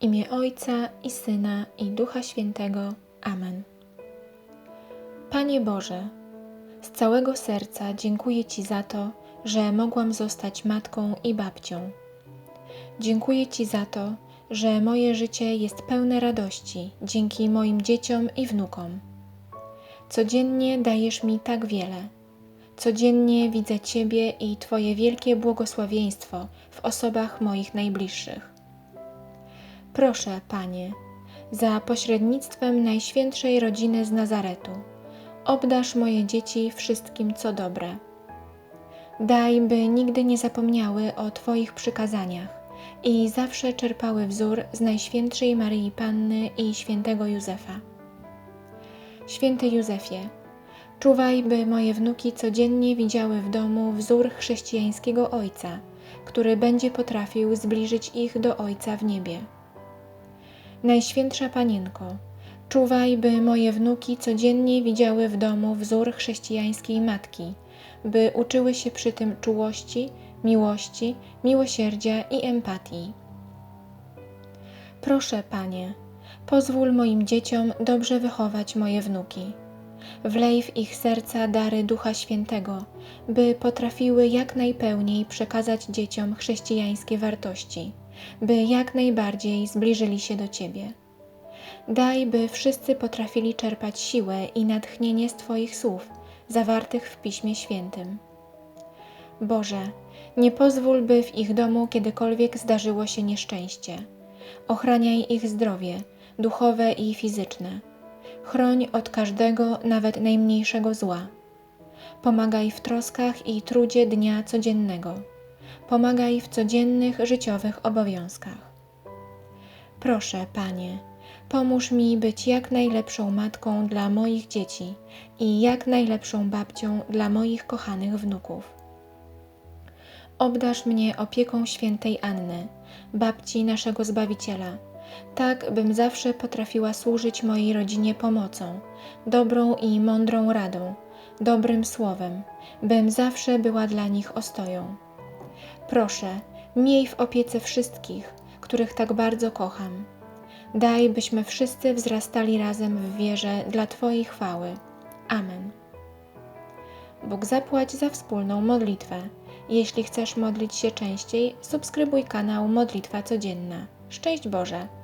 imię Ojca i Syna i Ducha Świętego. Amen. Panie Boże, z całego serca dziękuję Ci za to, że mogłam zostać matką i babcią. Dziękuję Ci za to, że moje życie jest pełne radości dzięki moim dzieciom i wnukom. Codziennie dajesz mi tak wiele. Codziennie widzę Ciebie i Twoje wielkie błogosławieństwo w osobach moich najbliższych. Proszę, Panie, za pośrednictwem Najświętszej Rodziny z Nazaretu, obdasz moje dzieci wszystkim, co dobre. Daj, by nigdy nie zapomniały o Twoich przykazaniach i zawsze czerpały wzór z Najświętszej Maryi Panny i Świętego Józefa. Święty Józefie, czuwaj, by moje wnuki codziennie widziały w domu wzór chrześcijańskiego Ojca, który będzie potrafił zbliżyć ich do Ojca w niebie. Najświętsza Panienko, czuwaj, by moje wnuki codziennie widziały w domu wzór chrześcijańskiej matki, by uczyły się przy tym czułości, miłości, miłosierdzia i empatii. Proszę, Panie, pozwól moim dzieciom dobrze wychować moje wnuki. Wlej w ich serca dary Ducha Świętego, by potrafiły jak najpełniej przekazać dzieciom chrześcijańskie wartości, by jak najbardziej zbliżyli się do Ciebie. Daj, by wszyscy potrafili czerpać siłę i natchnienie z Twoich słów, zawartych w Piśmie Świętym. Boże, nie pozwól, by w ich domu kiedykolwiek zdarzyło się nieszczęście. Ochraniaj ich zdrowie, duchowe i fizyczne. Chroń od każdego, nawet najmniejszego zła. Pomagaj w troskach i trudzie dnia codziennego. Pomagaj w codziennych życiowych obowiązkach. Proszę, Panie, pomóż mi być jak najlepszą matką dla moich dzieci i jak najlepszą babcią dla moich kochanych wnuków. Obdasz mnie opieką świętej Anny, babci naszego Zbawiciela, tak bym zawsze potrafiła służyć mojej rodzinie pomocą, dobrą i mądrą radą, dobrym słowem, bym zawsze była dla nich ostoją. Proszę, miej w opiece wszystkich, których tak bardzo kocham. Daj, byśmy wszyscy wzrastali razem w wierze dla Twojej chwały. Amen. Bóg zapłać za wspólną modlitwę. Jeśli chcesz modlić się częściej, subskrybuj kanał Modlitwa Codzienna. Szczęść Boże!